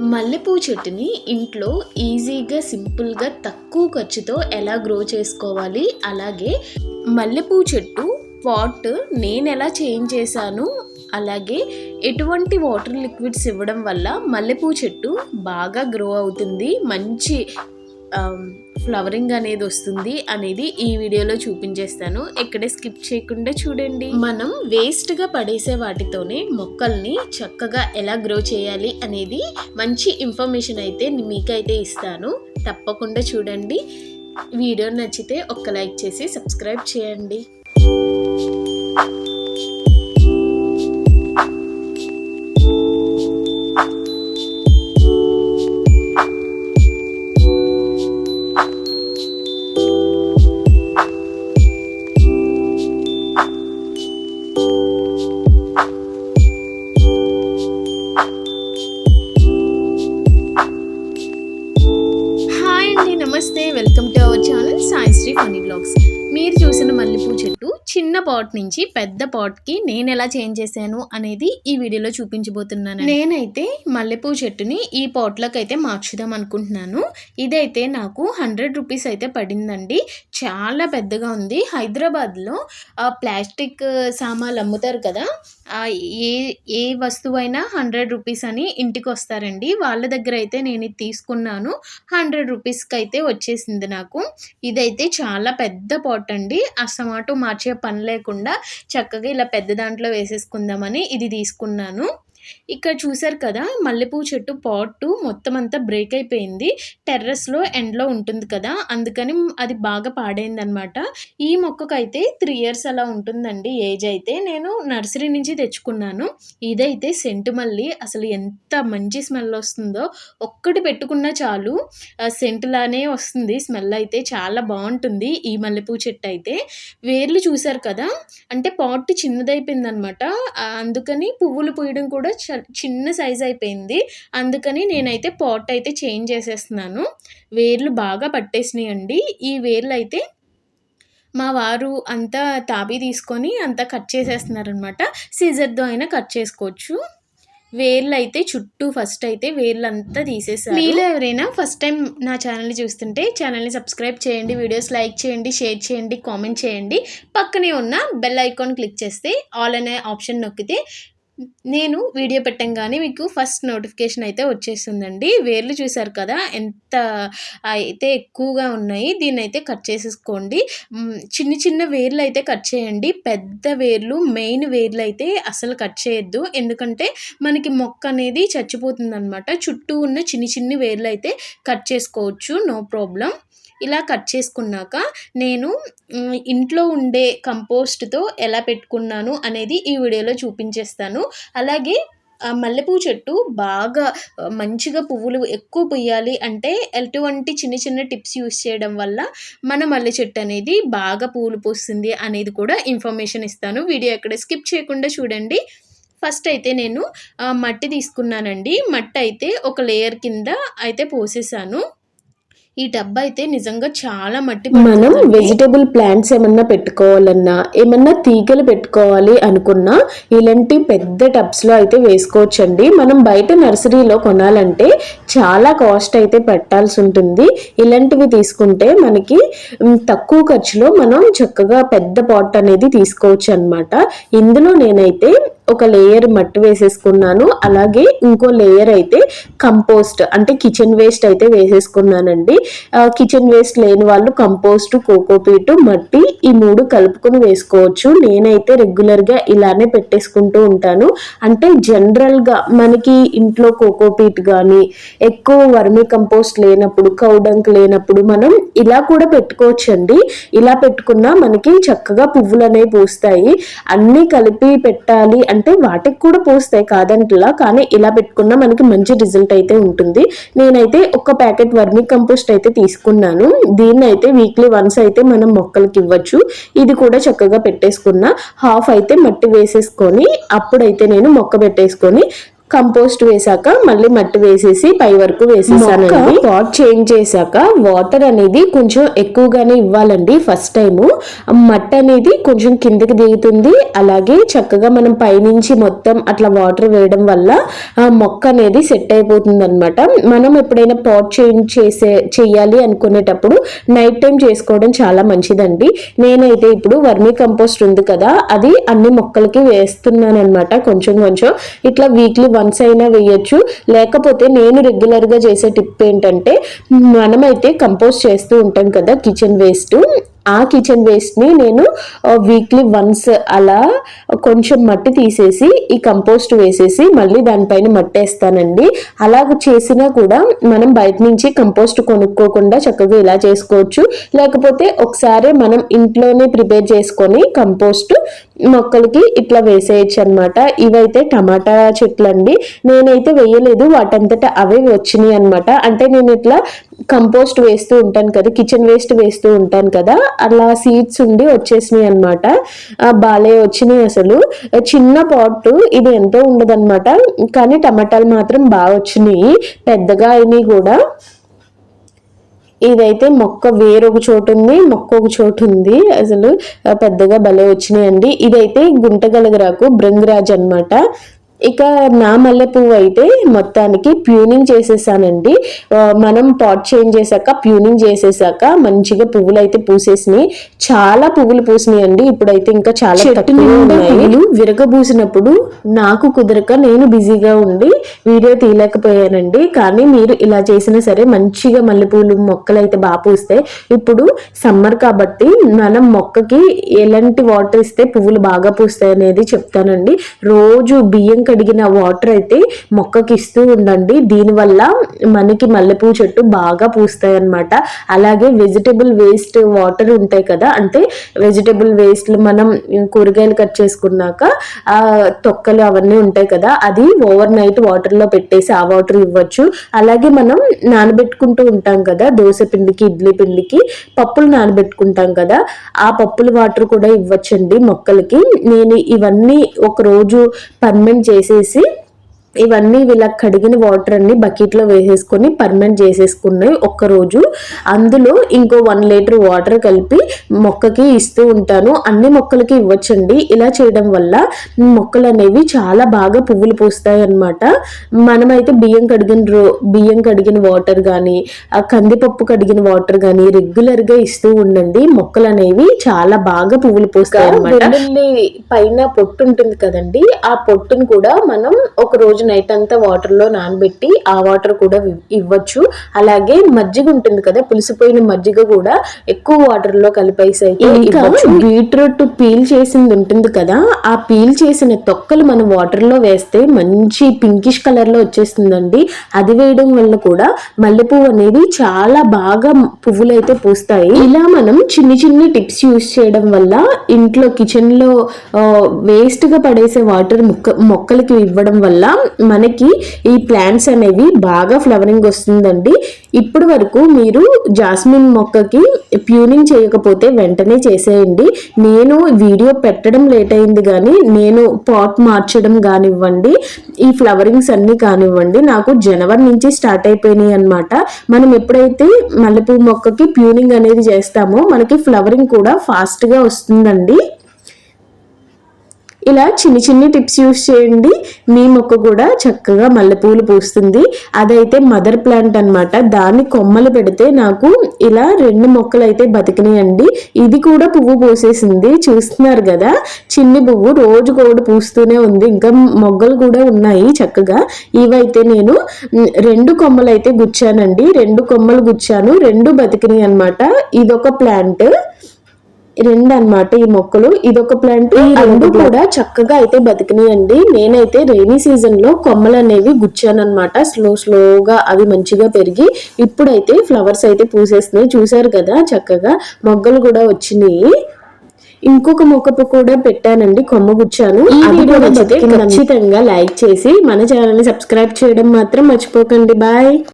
మల్లెపూ చెట్టుని ఇంట్లో ఈజీగా సింపుల్గా తక్కువ ఖర్చుతో ఎలా గ్రో చేసుకోవాలి? అలాగే మల్లెపూ చెట్టు పాట్ నేను ఎలా చేంజ్ చేశాను? అలాగే ఎటువంటి వాటర్ లిక్విడ్స్ ఇవ్వడం వల్ల మల్లెపూ చెట్టు బాగా గ్రో అవుతుంది? మంచి Um, ఫ్లవరింగ్ అనేది వస్తుంది అనేది ఈ వీడియోలో చూపించేస్తాను. ఎక్కడే స్కిప్ చేయకుండా చూడండి. మనం వేస్ట్గా పడేసే వాటితోనే మొక్కల్ని చక్కగా ఎలా గ్రో చేయాలి అనేది మంచి ఇన్ఫర్మేషన్ అయితే మీకైతే ఇస్తాను. తప్పకుండా చూడండి. వీడియో నచ్చితే ఒక్క లైక్ చేసి సబ్స్క్రైబ్ చేయండి. పాట్ నుంచి పెద్ద పాట్కి నేను ఎలా చేంజ్ చేశాను అనేది ఈ వీడియోలో చూపించబోతున్నాను నేనైతే మల్లెపూ చెట్టుని ఈ పాట్లోకి అయితే మార్చుదాం అనుకుంటున్నాను. ఇదైతే నాకు హండ్రెడ్ రూపీస్ అయితే పడిందండి. చాలా పెద్దగా ఉంది. హైదరాబాద్లో ప్లాస్టిక్ సామాన్లు అమ్ముతారు కదా ఏ ఏ వస్తువు అయినా హండ్రెడ్ రూపీస్ అని ఇంటికి వస్తారండి. వాళ్ళ దగ్గర అయితే నేను తీసుకున్నాను. హండ్రెడ్ రూపీస్కి అయితే వచ్చేసింది నాకు. ఇదైతే చాలా పెద్ద పాట్ అండి అసమాటు మార్చే పనులే లేకుండా చక్కగా ఇలా పెద్ద దాంట్లో వేసేసుకుందామని ఇది తీసుకున్నాను. ఇక్కడ చూసారు కదా మల్లెపూ చెట్టు పాట్ మొత్తం అంతా బ్రేక్ అయిపోయింది. టెర్రస్లో ఎండ్లో ఉంటుంది కదా అందుకని అది బాగా పాడైంది అనమాట ఈ మొక్కకైతే త్రీ ఇయర్స్ అలా ఉంటుందండి ఏజ్ అయితే. నేను నర్సరీ నుంచి తెచ్చుకున్నాను. ఇదైతే సెంటు మల్లి అసలు ఎంత మంచి స్మెల్ వస్తుందో. ఒక్కటి పెట్టుకున్నా చాలు. ఆ సెంటులానే వస్తుంది. స్మెల్ అయితే చాలా బాగుంటుంది ఈ మల్లెపూ చెట్టు అయితే. వేర్లు చూసారు కదా అంటే పాట్ చిన్నదైపోయింది అనమాట అందుకని పువ్వులు పూయడం కూడా చిన్న సైజ్ అయిపోయింది. అందుకని నేనైతే పాట్ అయితే చేంజ్ చేసేస్తున్నాను. వేర్లు బాగా పట్టేసినాయండి. ఈ వేర్లు అయితే మా వారు అంతా తాబీ తీసుకొని అంతా కట్ చేసేస్తున్నారనమాట సీజర్తో అయినా కట్ చేసుకోవచ్చు. వేర్లు అయితే చుట్టూ ఫస్ట్ అయితే వేర్లు అంతా తీసేసారు మీలో ఎవరైనా ఫస్ట్ టైం నా ఛానల్ని చూస్తుంటే ఛానల్ని సబ్స్క్రైబ్ చేయండి వీడియోస్ లైక్ చేయండి షేర్ చేయండి కామెంట్ చేయండి. పక్కనే ఉన్న బెల్ ఐకాన్ క్లిక్ చేస్తే ఆల్ అనే ఆప్షన్ నొక్కితే నేను వీడియో పెట్టంగానే మీకు ఫస్ట్ నోటిఫికేషన్ అయితే వచ్చేస్తుందండి. వేర్లు చూసారు కదా ఎంత అయితే ఎక్కువగా ఉన్నాయి దీన్ని అయితే కట్ చేసేసుకోండి. చిన్న చిన్న వేర్లు అయితే కట్ చేయండి. పెద్ద వేర్లు మెయిన్ వేర్లు అయితే అసలు కట్ చేయొద్దు. ఎందుకంటే మనకి మొక్క అనేది చచ్చిపోతుంది అనమాట చుట్టూ ఉన్న చిన్ని చిన్ని వేర్లు అయితే కట్ చేసుకోవచ్చు. No problem. ఇలా కట్ చేసుకున్నాక నేను ఇంట్లో ఉండే కంపోస్ట్తో ఎలా పెట్టుకున్నాను అనేది ఈ వీడియోలో చూపించేస్తాను. అలాగే ఆ మల్లెపూ చెట్టు బాగా మంచిగా పువ్వులు ఎక్కువ పుయ్యాలి అంటే ఎటువంటి చిన్న చిన్న టిప్స్ యూస్ చేయడం వల్ల మన మల్లె చెట్టు అనేది బాగా పువ్వులు పూస్తుంది అనేది కూడా ఇన్ఫర్మేషన్ ఇస్తాను. వీడియో ఎక్కడ స్కిప్ చేయకుండా చూడండి. ఫస్ట్ అయితే నేను మట్టి తీసుకున్నానండి. మట్టి అయితే ఒక లేయర్ కింద అయితే పోసేసాను. ఈ టబ్ అయితే నిజంగా చాలా మట్టి మనం వెజిటబుల్ ప్లాంట్స్ ఏమన్నా పెట్టుకోవాలన్నా ఏమన్నా తీగలు పెట్టుకోవాలి అనుకున్నా ఇలాంటి పెద్ద టబ్స్లో అయితే వేసుకోవచ్చండి. మనం బయట నర్సరీలో కొనాలంటే చాలా కాస్ట్ అయితే పెట్టాల్సి ఉంటుంది. ఇలాంటివి తీసుకుంటే మనకి తక్కువ ఖర్చులో మనం చక్కగా పెద్ద పాట్ అనేది తీసుకోవచ్చు అన్నమాట ఇందులో నేనైతే ఒక లేయర్ మట్టి వేసేసుకున్నాను. అలాగే ఇంకో లేయర్ అయితే కంపోస్ట్ అంటే కిచెన్ వేస్ట్ అయితే వేసేసుకున్నానండి. కిచెన్ వేస్ట్ లేని వాళ్ళు కంపోస్ట్ కోకోపీటు మట్టి ఈ మూడు కలుపుకొని వేసుకోవచ్చు. నేనైతే రెగ్యులర్గా ఇలానే పెట్టేసుకుంటూ ఉంటాను. అంటే జనరల్గా మనకి ఇంట్లో కోకోపీట్ కానీ ఎక్కువ వర్మి కంపోస్ట్ లేనప్పుడు కౌడంక్ లేనప్పుడు మనం ఇలా కూడా పెట్టుకోవచ్చండి. ఇలా పెట్టుకున్నా మనకి చక్కగా పువ్వులు అనేవి పూస్తాయి. అన్నీ కలిపి పెట్టాలి అంటే వాటికి కూడా పోస్తాయి కాదంటలా కానీ ఇలా పెట్టుకున్నా మనకి మంచి రిజల్ట్ అయితే ఉంటుంది. నేనైతే ఒక ప్యాకెట్ వర్మి కంపోస్ట్ అయితే తీసుకున్నాను. దీన్ని అయితే వీక్లీ వన్స్ అయితే మనం మొక్కలకి ఇవ్వచ్చు. ఇది కూడా చక్కగా పెట్టేసుకున్న. హాఫ్ అయితే మట్టి వేసేసుకొని అప్పుడైతే నేను మొక్క పెట్టేసుకొని కంపోస్ట్ వేసాక మళ్ళీ మట్టి వేసేసి పై వరకు వేసేసానండి. పాట్ చేంజ్ చేశాక వాటర్ అనేది కొంచెం ఎక్కువగానే ఇవ్వాలండి ఫస్ట్ టైము. మట్టి అనేది కొంచెం కిందకి దిగుతుంది. అలాగే చక్కగా మనం పైనుంచి మొత్తం అట్లా వాటర్ వేయడం వల్ల ఆ మొక్క అనేది సెట్ అయిపోతుంది అనమాట మనం ఎప్పుడైనా పాట్ చేంజ్ చేసే చెయ్యాలి అనుకునేటప్పుడు నైట్ టైం చేసుకోవడం చాలా మంచిదండి. నేనైతే ఇప్పుడు వర్మీ కంపోస్ట్ ఉంది కదా అది అన్ని మొక్కలకి వేస్తున్నాను అనమాట కొంచెం కొంచెం. ఇట్లా వీక్లీ వన్స్ అయినా వేయచ్చు. లేకపోతే నేను రెగ్యులర్గా చేసే టిప్ ఏంటంటే మనమైతే కంపోజ్ చేస్తూ ఉంటాం కదా కిచెన్ వేస్ట్ ఆ కిచెన్ వేస్ట్ని నేను వీక్లీ వన్స్ అలా కొంచెం మట్టి తీసేసి ఈ కంపోస్ట్ వేసేసి మళ్ళీ దానిపైన మట్టి వేస్తానండి అలాగ చేసినా కూడా మనం బయట నుంచి కంపోస్ట్ కొనుక్కోకుండా చక్కగా ఇలా చేసుకోవచ్చు. లేకపోతే ఒకసారి మనం ఇంట్లోనే ప్రిపేర్ చేసుకొని కంపోస్ట్ మొక్కలకి ఇట్లా వేసేయచ్చు అనమాట ఇవైతే టమాటా చెట్లు అండి నేనైతే వేయలేదు. వాటంతటా అవే వచ్చినాయి అనమాట అంటే నేను ఇట్లా కంపోస్ట్ వేస్తూ ఉంటాను కదా కిచెన్ వేస్ట్ వేస్తూ ఉంటాను కదా అలా సీడ్స్ ఉండి వచ్చేసినాయి అనమాట బాలే వచ్చినాయి అసలు. చిన్న పాట్ ఇది ఎంతో ఉండదన్నమాట. కానీ టమాటాలు మాత్రం బాగా వచ్చినాయి. పెద్దగా అయినాయి కూడా. ఇదైతే మొక్క వేరొక చోటు ఉంది మొక్క ఒక చోటు ఉంది. అసలు పెద్దగా భలే వచ్చినాయండి. ఇదైతే గుంటగలగరాకు బృంగరాజ్ అన్నమాట ఇక నా మల్లె పువ్వు అయితే మొత్తానికి ప్యూనింగ్ చేసేసానండి. మనం పాట్ చేంజ్ చేశాక ప్యూనింగ్ చేసేసాక మంచిగా పువ్వులు అయితే పూసేసినాయి. చాలా పువ్వులు పూసినాయి అండి ఇప్పుడైతే ఇంకా చాలా ఉన్నాయి. విరగబూసినప్పుడు నాకు కుదరక నేను బిజీగా ఉండి వీడియో తీయలేకపోయానండి. కానీ మీరు ఇలా చేసినా సరే మంచిగా మల్లెపూలు మొక్కలు అయితే బాగా పూస్తాయి ఇప్పుడు సమ్మర్ కాబట్టి మనం మొక్కకి ఎలాంటి వాటర్ ఇస్తే పువ్వులు బాగా పూస్తాయి అనేది చెప్తానండి. రోజు బియ్యం కడిగిన వాటర్ అయితే మొక్కకి ఇస్తూ ఉండండి దీనివల్ల మనకి మల్లెపూ చెట్టు బాగా పూస్తాయి అన్నమాట అలాగే వెజిటబుల్ వేస్ట్ వాటర్ ఉంటాయి కదా అంటే వెజిటబుల్ వేస్ట్లు మనం కూరగాయలు కట్ చేసుకున్నాక ఆ తొక్కలు అవన్నీ ఉంటాయి కదా అది ఓవర్ నైట్ వాటర్లో పెట్టేసి ఆ వాటర్ ఇవ్వచ్చు. అలాగే మనం నానబెట్టుకుంటూ ఉంటాం కదా దోశ పిండికి ఇడ్లీ పిండికి పప్పులు నానబెట్టుకుంటాం కదా ఆ పప్పుల వాటర్ కూడా ఇవ్వచ్చండి మొక్కలకి. నేను ఇవన్నీ ఒక రోజు పర్మెంట్ చేసేసి ఇవన్నీ ఇలా కడిగిన వాటర్ అన్ని బకెట్లో వేసేసుకొని పర్మెంట్ చేసేసుకున్నాయి ఒక్క రోజు అందులో ఇంకో వన్ లీటర్ వాటర్ కలిపి మొక్కకి ఇస్తూ ఉంటాను. అన్ని మొక్కలకి ఇవ్వచ్చండి. ఇలా చేయడం వల్ల మొక్కలు అనేవి చాలా బాగా పువ్వులు పూస్తాయి అన్నమాట మనమైతే బియ్యం కడిగిన రో బియ్యం కడిగిన వాటర్ కానీ ఆ కందిపప్పు కడిగిన వాటర్ కానీ రెగ్యులర్గా ఇస్తూ ఉండండి. మొక్కలు అనేవి చాలా బాగా పువ్వులు పూస్తాయి అన్నమాట పైన పొట్టు ఉంటుంది కదండి. ఆ పొట్టును కూడా మనం ఒక రోజు నైట్ అంతా వాటర్లో నానబెట్టి ఆ వాటర్ కూడా ఇవ్- ఇవ్వచ్చు. అలాగే మజ్జిగ ఉంటుంది కదా పులిసిపోయిన మజ్జిగ కూడా ఎక్కువ వాటర్లో కలిపేసి అయితే బీట్రూట్ పీల్ చేసింది ఉంటుంది కదా ఆ పీల్ చేసిన తొక్కలు మనం వాటర్లో వేస్తే మంచి పింకిష్ కలర్లో వచ్చేస్తుందండి. అది వేయడం వల్ల కూడా మల్లెపువ్వు అనేది చాలా బాగా పువ్వులు అయితే పూస్తాయి. ఇలా మనం చిన్ని చిన్ని టిప్స్ యూస్ చేయడం వల్ల ఇంట్లో కిచెన్లో వేస్ట్గా పడేసే వాటర్ మొక్క మొక్కలకి ఇవ్వడం వల్ల మనకి ఈ ప్లాంట్స్ అనేవి బాగా ఫ్లవరింగ్ వస్తుందండి. ఇప్పటి వరకు మీరు జాస్మిన్ మొక్కకి ప్యూనింగ్ చేయకపోతే వెంటనే చేసేయండి. నేను వీడియో పెట్టడం లేట్ అయింది కానీ నేను పాట్ మార్చడం కానివ్వండి ఈ ఫ్లవరింగ్స్ అన్నీ కానివ్వండి నాకు జనవరి నుంచి స్టార్ట్ అయిపోయినాయి అన్నమాట. మనం ఎప్పుడైతే మల్లెపూ మొక్కకి ప్యూనింగ్ అనేది చేస్తామో మనకి ఫ్లవరింగ్ కూడా ఫాస్ట్గా వస్తుందండి. ఇలా చిన్ని చిన్ని టిప్స్ యూస్ చేయండి. మీ మొక్క కూడా చక్కగా మల్లెపూలు పూస్తుంది. అదైతే మదర్ ప్లాంట్ అన్నమాట. దాన్ని కొమ్మలు పెడితే నాకు ఇలా రెండు మొక్కలు అయితే బతికినాయండి. ఇది కూడా పువ్వు పూసేసింది. చూస్తున్నారు కదా చిన్ని పువ్వు రోజు కూడా పూస్తూనే ఉంది. ఇంకా మొగ్గలు కూడా ఉన్నాయి చక్కగా. ఇవైతే నేను రెండు కొమ్మలు అయితే గుచ్చానండి. రెండు కొమ్మలు గుచ్చాను. రెండు బతికినాయి అన్నమాట. ఇదొక ప్లాంట్. రెండు అన్నమాట ఈ మొక్కలు. ఇదొక ప్లాంట్ ఈ రెండు కూడా చక్కగా అయితే బతికినాయండి. నేనైతే రైనీ సీజన్లో కొమ్మలు అనేవి గుచ్చానన్నమాట. స్లో స్లోగా అవి మంచిగా పెరిగి ఇప్పుడైతే ఫ్లవర్స్ అయితే పూసేస్తున్నాయి. చూసారు కదా చక్కగా మొగ్గలు కూడా వచ్చినాయి. ఇంకొక మొక్క కూడా పెట్టానండి కొమ్మ గుచ్చాను. అది కూడా. ఖచ్చితంగా లైక్ చేసి మన ఛానల్ని సబ్స్క్రైబ్ చేయడం మాత్రం మర్చిపోకండి. బాయ్